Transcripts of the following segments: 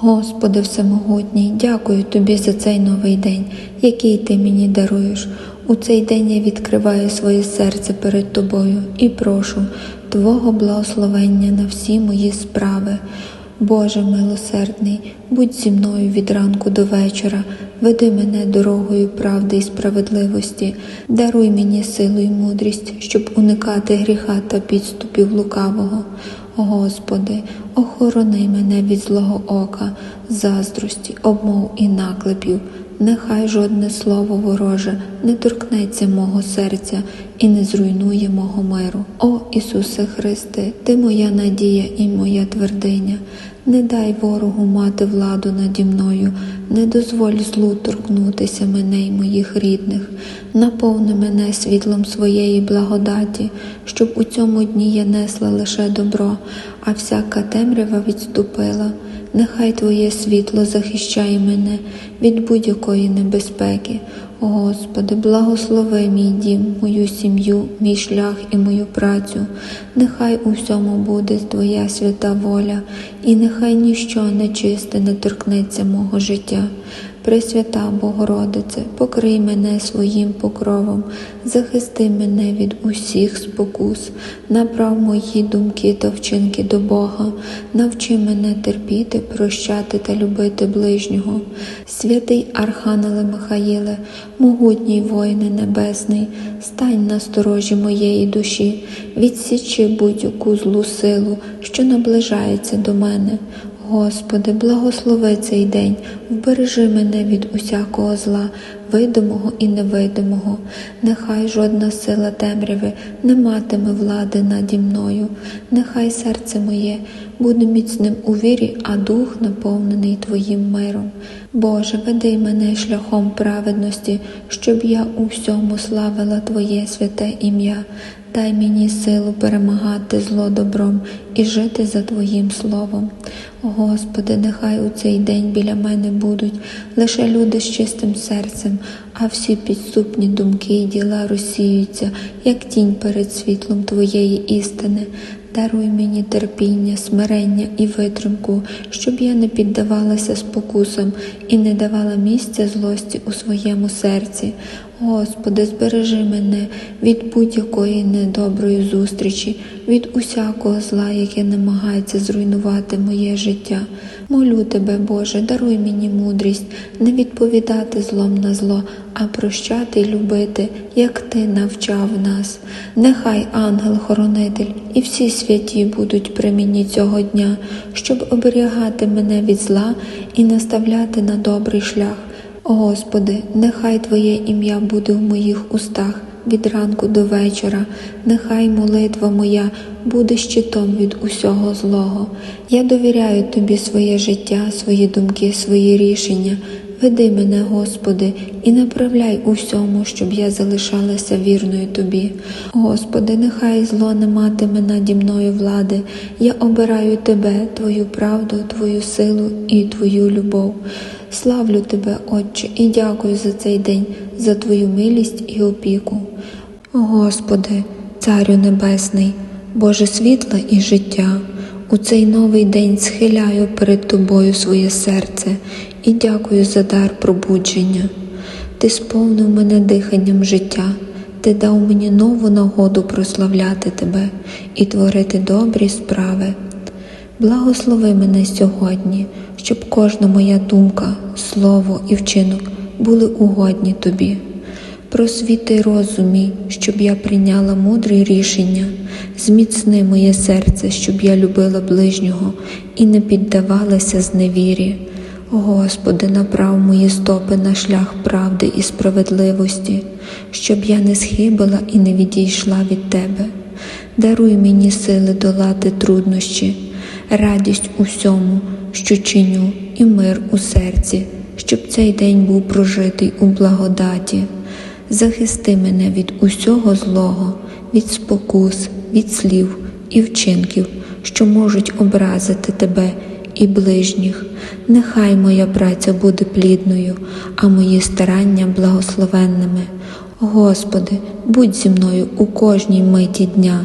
Господи Всемогутній, дякую Тобі за цей новий день, який Ти мені даруєш. У цей день я відкриваю своє серце перед Тобою і прошу Твого благословення на всі мої справи. Боже милосердний, будь зі мною від ранку до вечора, веди мене дорогою правди і справедливості, даруй мені силу і мудрість, щоб уникати гріха та підступів лукавого. Господи, охорони мене від злого ока, заздрості, обмов і наклепів. Нехай жодне слово вороже не торкнеться мого серця і не зруйнує мого миру. О Ісусе Христе, Ти моя надія і моя твердиня. Не дай ворогу мати владу наді мною, не дозволь злу торкнутися мене й моїх рідних, наповни мене світлом своєї благодаті, щоб у цьому дні я несла лише добро, а всяка темрява відступила. Нехай Твоє світло захищає мене від будь-якої небезпеки. Господи, благослови мій дім, мою сім'ю, мій шлях і мою працю. Нехай у всьому буде Твоя свята воля, і нехай ніщо нечисте не торкнеться мого життя. Пресвята Богородице, покрий мене своїм покровом, захисти мене від усіх спокус, направ мої думки та вчинки до Бога, навчи мене терпіти, прощати та любити ближнього. Святий Архангеле Михаїле, могутній воїне небесний, стань на сторожі моєї душі, відсічи будь-яку злу силу, що наближається до мене. Господи, благослови цей день, вбережи мене від усякого зла, видимого і невидимого. Нехай жодна сила темряви не матиме влади наді мною. Нехай серце моє буде міцним у вірі, а дух наповнений Твоїм миром. Боже, веди мене шляхом праведності, щоб я у всьому славила Твоє святе ім'я. Дай мені силу перемагати зло добром і жити за Твоїм словом. Господи, нехай у цей день біля мене будуть лише люди з чистим серцем, а всі підступні думки і діла розсіються, як тінь перед світлом Твоєї істини. Даруй мені терпіння, смирення і витримку, щоб я не піддавалася спокусам і не давала місця злості у своєму серці. Господи, збережи мене від будь-якої недоброї зустрічі, від усякого зла, яке намагається зруйнувати моє життя. Молю тебе, Боже, даруй мені мудрість, не відповідати злом на зло, а прощати й любити, як ти навчав нас. Нехай ангел-хоронитель і всі святі будуть при мені цього дня, щоб оберігати мене від зла і наставляти на добрий шлях. Господи, нехай Твоє ім'я буде в моїх устах від ранку до вечора, нехай молитва моя буде щитом від усього злого. Я довіряю Тобі своє життя, свої думки, свої рішення. Веди мене, Господи, і направляй у всьому, щоб я залишалася вірною Тобі. Господи, нехай зло не матиме наді мною влади. Я обираю Тебе, Твою правду, Твою силу і Твою любов. Славлю Тебе, Отче, і дякую за цей день, за Твою милість і опіку. Господи, Царю Небесний, Боже світла і життя, у цей новий день схиляю перед Тобою своє серце і дякую за дар пробудження. Ти сповнив мене диханням життя, Ти дав мені нову нагоду прославляти Тебе і творити добрі справи. Благослови мене сьогодні, щоб кожна моя думка, слово і вчинок були угодні тобі. Просвіти розум мій, щоб я прийняла мудре рішення, зміцни моє серце, щоб я любила ближнього і не піддавалася зневірі. Господи, направ мої стопи на шлях правди і справедливості, щоб я не схибила і не відійшла від Тебе. Даруй мені сили долати труднощі, радість у всьому, що чиню, і мир у серці, щоб цей день був прожитий у благодаті. Захисти мене від усього злого, від спокус, від слів і вчинків, що можуть образити тебе і ближніх. Нехай моя праця буде плідною, а мої старання благословенними. Господи, будь зі мною у кожній миті дня.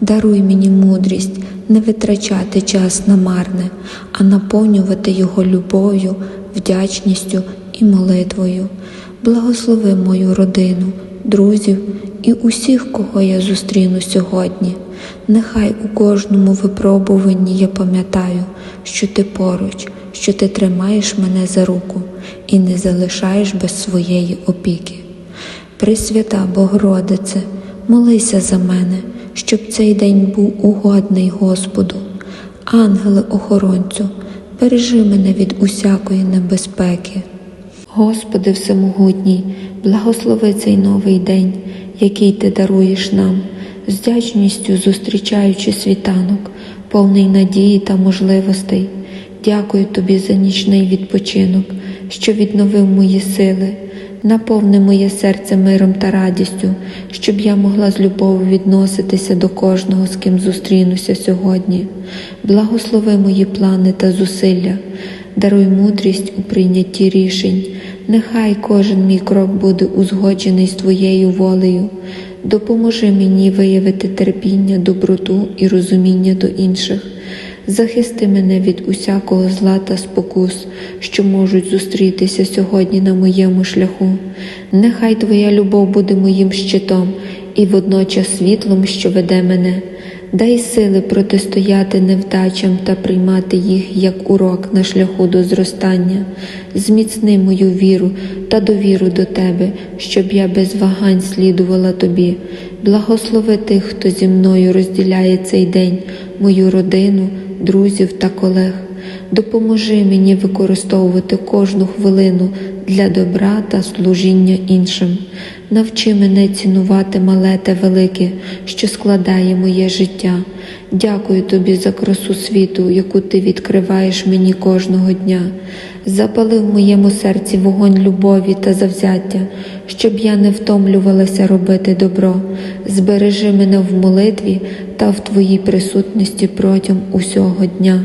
Даруй мені мудрість не витрачати час на марне, а наповнювати його любов'ю, вдячністю і молитвою. Благослови мою родину, друзів і усіх, кого я зустріну сьогодні. Нехай у кожному випробуванні я пам'ятаю, що ти поруч, що ти тримаєш мене за руку і не залишаєш без своєї опіки. Пресвята Богородице, молися за мене, щоб цей день був угодний Господу. Ангеле охоронцю, бережи мене від усякої небезпеки. Господи Всемогутній, благослови цей новий день, який Ти даруєш нам, з вдячністю зустрічаючи світанок, повний надії та можливостей. Дякую Тобі за нічний відпочинок, що відновив мої сили. Наповни моє серце миром та радістю, щоб я могла з любов'ю відноситися до кожного, з ким зустрінуся сьогодні. Благослови мої плани та зусилля, даруй мудрість у прийнятті рішень. Нехай кожен мій крок буде узгоджений з Твоєю волею. Допоможи мені виявити терпіння, доброту і розуміння до інших. Захисти мене від усякого зла та спокус, що можуть зустрітися сьогодні на моєму шляху. Нехай Твоя любов буде моїм щитом і водночас світлом, що веде мене. Дай сили протистояти невдачам та приймати їх як урок на шляху до зростання. Зміцни мою віру та довіру до Тебе, щоб я без вагань слідувала Тобі. Благослови тих, хто зі мною розділяє цей день, мою родину, друзів та колег. Допоможи мені використовувати кожну хвилину для добра та служіння іншим. Навчи мене цінувати мале та велике, що складає моє життя. Дякую тобі за красу світу, яку ти відкриваєш мені кожного дня. Запали в моєму серці вогонь любові та завзяття, щоб я не втомлювалася робити добро. Збережи мене в молитві та в твоїй присутності протягом усього дня.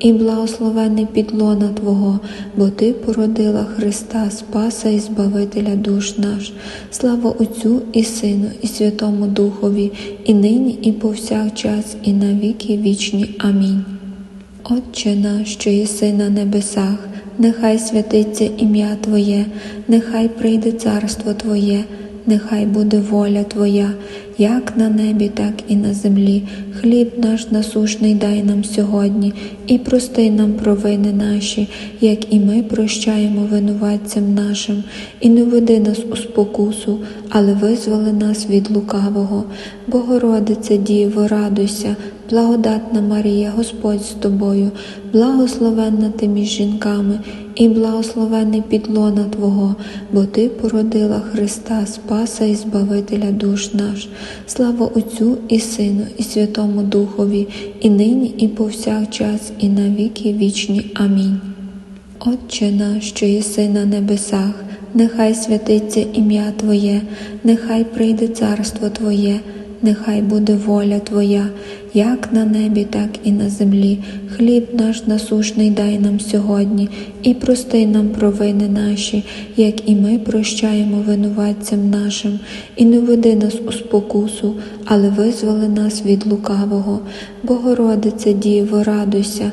і благословений підлона Твого, бо Ти породила Христа, Спаса і Збавителя душ наш. Слава Отцю і Сину, і Святому Духові, і нині, і повсякчас, і на віки вічні. Амінь. Отче наш, що єси на небесах, нехай святиться ім'я Твоє, нехай прийде царство Твоє, нехай буде воля Твоя, як на небі, так і на землі. Хліб наш насушний дай нам сьогодні, і прости нам провини наші, як і ми прощаємо винуватцям нашим, і не веди нас у спокусу, але визволи нас від лукавого. Богородице Діво, радуйся, благодатна Марія, Господь з тобою, благословенна ти між жінками, і благословений підлона Твого, бо Ти породила Христа, Спаса і Збавителя душ наш. Слава Отцю і Сину, і Святому Духові, і нині, і повсякчас, і на віки вічні. Амінь. Отче наш, що єси на небесах, нехай святиться ім'я Твоє, нехай прийде царство Твоє, нехай буде воля Твоя, як на небі, так і на землі. Хліб наш насушний дай нам сьогодні, і прости нам провини наші, як і ми прощаємо винуватцям нашим, і не веди нас у спокусу, але визволи нас від лукавого. Богородице Діво, радуйся,